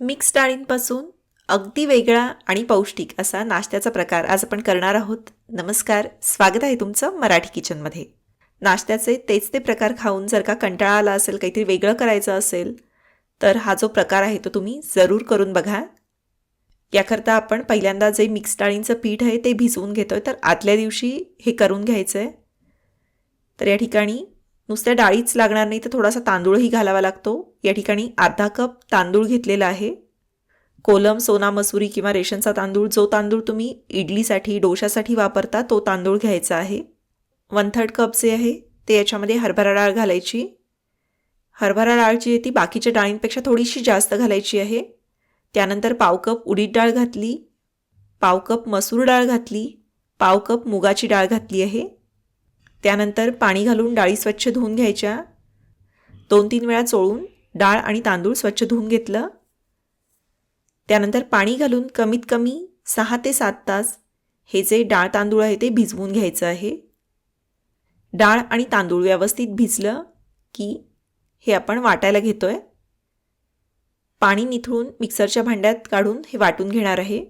Mix डाळींपासून अगदी वेगळा आणि पौष्टिक असा नाश्त्याचा प्रकार आज आपण करणार आहोत. नमस्कार स्वागत आहे तुमचं मराठी किचनमध्ये. नाश्त्याचे तेच ते प्रकार खाऊन जर का कंटाळा आला असेल काहीतरी वेगळं करायचं असेल तर हा जो प्रकार आहे तो तुम्ही जरूर करून बघा. याकरता आपण पहिल्यांदा जे मिक्स डाळींचं पीठ आहे ते भिजवून घेतो आहे तर आदल्या दिवशी हे करून घ्यायचं आहे तर या ठिकाणी नुसत्या डाळीच लागणार नाही तर थोडासा तांदूळही घालावा लागतो. या ठिकाणी अर्धा कप तांदूळ घेतलेला आहे. कोलम सोना मसुरी किंवा रेशनचा तांदूळ जो तांदूळ तुम्ही इडलीसाठी डोशासाठी वापरता तो तांदूळ घ्यायचा आहे. वन थर्ड कप जे आहे ते याच्यामध्ये हरभरा डाळ घालायची. हरभरा डाळ जी आहे ती बाकीच्या डाळींपेक्षा थोडीशी जास्त घालायची आहे. त्यानंतर पाव कप उडीद डाळ घातली. पाव कप मसूर डाळ घातली. पाव कप मुगाची डाळ घातली आहे. त्यानंतर पाणी घालून डाळी स्वच्छ धुवून घ्यायच्या. दोन तीन वेळा चोळून डाळ आणि तांदूळ स्वच्छ धुवून घेतलं. त्यानंतर पाणी घालून कमीत कमी सहा ते सात तास हे जे डाळ तांदूळ आहे ते भिजवून घ्यायचं आहे. डाळ आणि तांदूळ व्यवस्थित भिजलं की हे आपण वाटायला घेतो आहे पाणी निथळून मिक्सरच्या भांड्यात काढून हे वाटून घेणार आहे.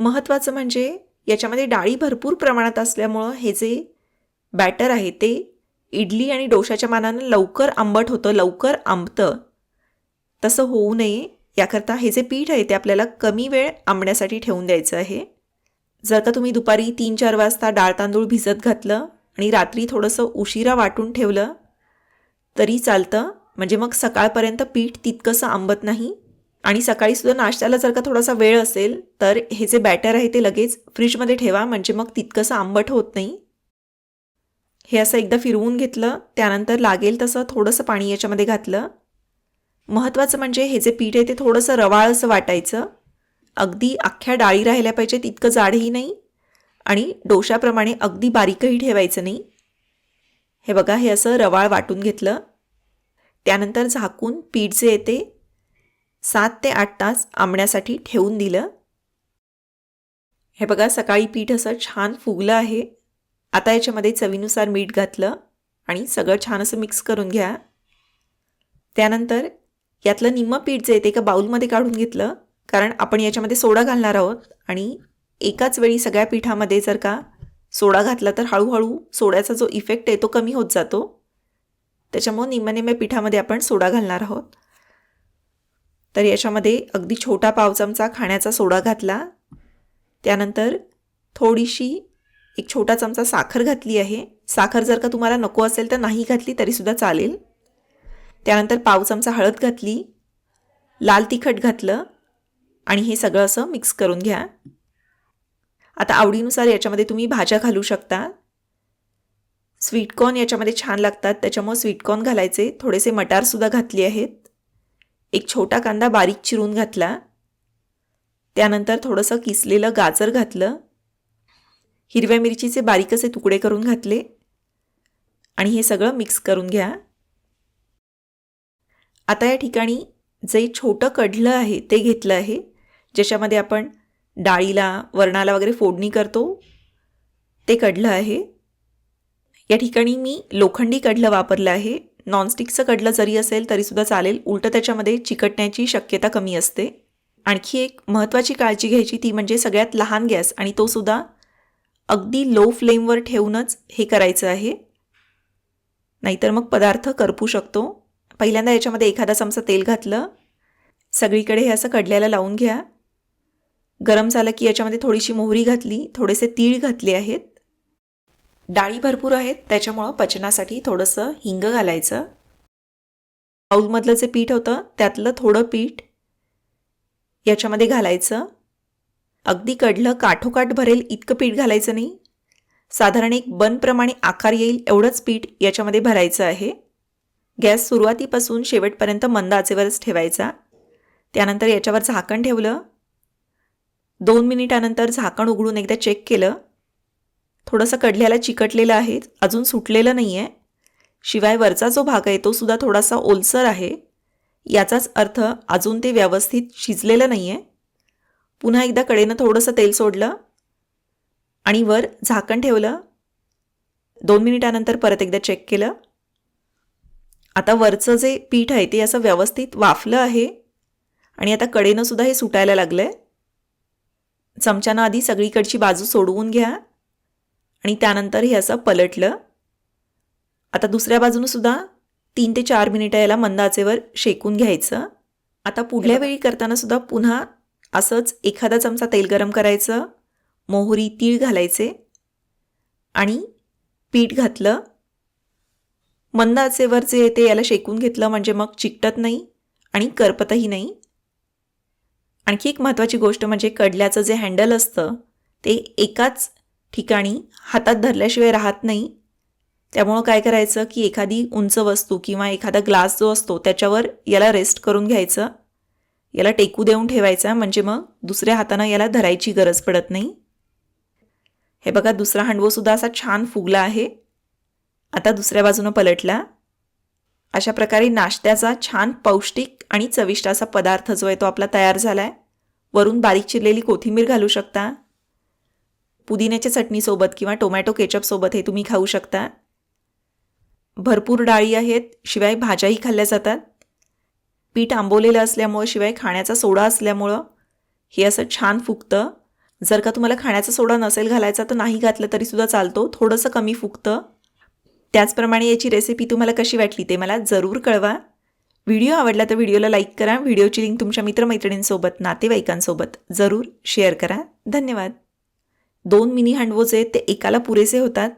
महत्त्वाचं म्हणजे याच्यामध्ये डाळी भरपूर प्रमाणात असल्यामुळं हे जे बॅटर आहे ते इडली आणि डोशाच्या मानानं लवकर आंबट होतं लवकर आंबतं. तसं होऊ नये. याकरता हे जे पीठ आहे ते आपल्याला कमी वेळ आंबण्यासाठी ठेवून द्यायचं आहे. जर का तुम्ही दुपारी तीन चार वाजता डाळ तांदूळ भिजत घातलं आणि रात्री थोडंसं उशिरा वाटून ठेवलं तरी चालतं. म्हणजे मग सकाळपर्यंत पीठ तितकंसं आंबत नाही. आणि सकाळीसुद्धा नाश्त्याला जर का थोडासा वेळ असेल तर हे जे बॅटर आहे ते लगेच फ्रीजमध्ये ठेवा. म्हणजे मग तितकंसं आंबट होत नाही. हे असं एकदा फिरवून घेतलं त्यानंतर लागेल तसं थोडंसं पाणी याच्यामध्ये घातलं. महत्त्वाचं म्हणजे हे जे पीठ आहे ते थोडंसं रवाळ असं वाटायचं. अगदी अख्ख्या डाळी राहिल्या पाहिजे तितकं जाडही नाही आणि डोशाप्रमाणे अगदी बारीकही ठेवायचं नाही. हे बघा हे असं रवाळ वाटून घेतलं. त्यानंतर झाकून पीठ जे येते सात ते आठ तास आंबण्यासाठी ठेवून दिलं. हे बघा सकाळी पीठ असं छान फुगलं आहे. आता याच्यामध्ये चवीनुसार मीठ घातलं आणि सगळं छान असं मिक्स करून घ्या. त्यानंतर यातलं निम्म पीठ जे आहे ते एका बाऊलमध्ये काढून घेतलं कारण आपण याच्यामध्ये सोडा घालणार आहोत आणि एकाच वेळी सगळ्या पिठामध्ये जर का सोडा घातला तर हळूहळू सोड्याचा जो इफेक्ट आहे तो कमी होत जातो. त्याच्यामुळं निम्म्या निम्म्या पिठामध्ये आपण सोडा घालणार आहोत. तर याच्यामध्ये अगदी छोटा पाव चमचा खाण्याचा सोडा घातला. त्यानंतर थोडीशी एक छोटा चमचा साखर घातली आहे. साखर जर का तुम्हाला नको असेल तर नाही घातली तरीसुद्धा चालेल. त्यानंतर पाव चमचा हळद घातली. लाल तिखट घातलं. आणि हे सगळं असं मिक्स करून घ्या. आता आवडीनुसार याच्यामध्ये तुम्ही भाज्या घालू शकता. स्वीटकॉर्न याच्यामध्ये छान लागतात. त्याच्यामुळं स्वीटकॉर्न घालायचे. थोडेसे मटारसुद्धा घातले आहेत. एक छोटा कांदा बारीक चिरून घातला. त्यानंतर थोडंसं किसलेलं गाजर घातलं. हिरव्या मिरचीचे बारीक असे तुकडे करून घातले. आणि हे सगळं मिक्स करून घ्या. आता या ठिकाणी जे छोटं कढलं आहे ते घेतलं आहे ज्याच्यामध्ये आपण डाळीला वरणाला वगैरे फोडणी करतो ते कढलं आहे. या ठिकाणी मी लोखंडी कढलं वापरलं आहे. नॉनस्टिकचं कढलं जरी असेल तरीसुद्धा चालेल. उलटं त्याच्यामध्ये चिकटण्याची शक्यता कमी असते. आणखी एक महत्त्वाची काळजी घ्यायची ती म्हणजे सगळ्यात लहान गॅस आणि तोसुद्धा अगदी लो फ्लेमवर ठेवूनच हे करायचं आहे. नाहीतर मग पदार्थ करपू शकतो. पहिल्यांदा याच्यामध्ये एखादा चमचा तेल घातलं. सगळीकडे हे असं कडल्याला लावून घ्या. गरम झालं की याच्यामध्ये थोडीशी मोहरी घातली थोडेसे तीळ घातले आहेत. डाळी भरपूर आहेत त्याच्यामुळं पचनासाठी थोडंसं हिंग घालायचं. बाऊलमधलं जे पीठ होतं त्यातलं थोडं पीठ याच्यामध्ये घालायचं. अगदी कढलं काठोकाठ भरेल इतकं पीठ घालायचं नाही. साधारण एक बनप्रमाणे आकार येईल एवढंच पीठ याच्यामध्ये भरायचं आहे. गॅस सुरुवातीपासून शेवटपर्यंत मंद आचेवरच ठेवायचा. त्यानंतर याच्यावर झाकण ठेवलं. दोन मिनिटानंतर झाकण उघडून एकदा चेक केलं. थोडंसं कढल्याला चिकटलेलं आहे अजून सुटलेलं नाही आहे शिवाय वरचा जो भाग आहे तो सुद्धा थोडासा ओलसर आहे. याचाच अर्थ अजून ते व्यवस्थित शिजलेलं नाही आहे पुन्हा एकदा कडेनं थोडंसं तेल सोडलं आणि वर झाकण ठेवलं. दोन मिनिटानंतर परत एकदा चेक केलं. आता वरचं जे पीठ आहे ते असं व्यवस्थित वाफलं आहे आणि आता कडेनं सुद्धा हे सुटायला लागलं आहे चमच्यानं आधी सगळीकडची बाजू सोडवून घ्या आणि त्यानंतर हे असं पलटलं. आता दुसऱ्या बाजूनं सुद्धा तीन ते चार मिनिटं याला मंद आचेवर शेकून घ्यायचं. आता पुढल्या वेळी करताना सुद्धा पुन्हा असंच एखादा चमचा तेल गरम करायचं मोहरी तीळ घालायचे आणि पीठ घातलं. मंद आचेवर जे ते याला शेकून घेतलं म्हणजे मग चिकटत नाही आणि करपतही नाही. आणखी एक महत्त्वाची गोष्ट म्हणजे कडल्याचं जे हँडल असतं ते एकाच ठिकाणी हातात धरल्याशिवाय राहत नाही. त्यामुळं काय करायचं की एखादी उंच वस्तू किंवा एखादा ग्लास जो असतो त्याच्यावर याला रेस्ट करून घ्यायचं. याला टेकू देऊन ठेवायचा म्हणजे मग दुसऱ्या हातानं याला धरायची गरज पडत नाही. हे बघा दुसरा हांडवोसुद्धा असा छान फुगला आहे. आता दुसऱ्या बाजूनं पलटला. अशा प्रकारे नाश्त्याचा छान पौष्टिक आणि चविष्ट असा पदार्थ जो आहे तो आपला तयार झाला आहे वरून बारीक चिरलेली कोथिंबीर घालू शकता. पुदिन्याच्या चटणीसोबत किंवा टोमॅटो केचपसोबत हे तुम्ही खाऊ शकता. भरपूर डाळी आहेत शिवाय भाज्याही खाल्ल्या जातात. पीठ आंबवलेलं असल्यामुळं शिवाय खाण्याचा सोडा असल्यामुळं हे असं छान फुगतं. जर का तुम्हाला खाण्याचा सोडा नसेल घालायचा तर नाही घातलं तरीसुद्धा चालतो. थोडंसं कमी फुगतं. त्याचप्रमाणे याची रेसिपी तुम्हाला कशी वाटली ते मला जरूर कळवा. व्हिडिओ आवडला तर व्हिडिओला लाईक करा. व्हिडिओची लिंक तुमच्या मित्रमैत्रिणींसोबत नातेवाईकांसोबत जरूर शेअर करा. धन्यवाद. दोन मिनी हँडवोज आहेत ते एकाला पुरेसे होतात.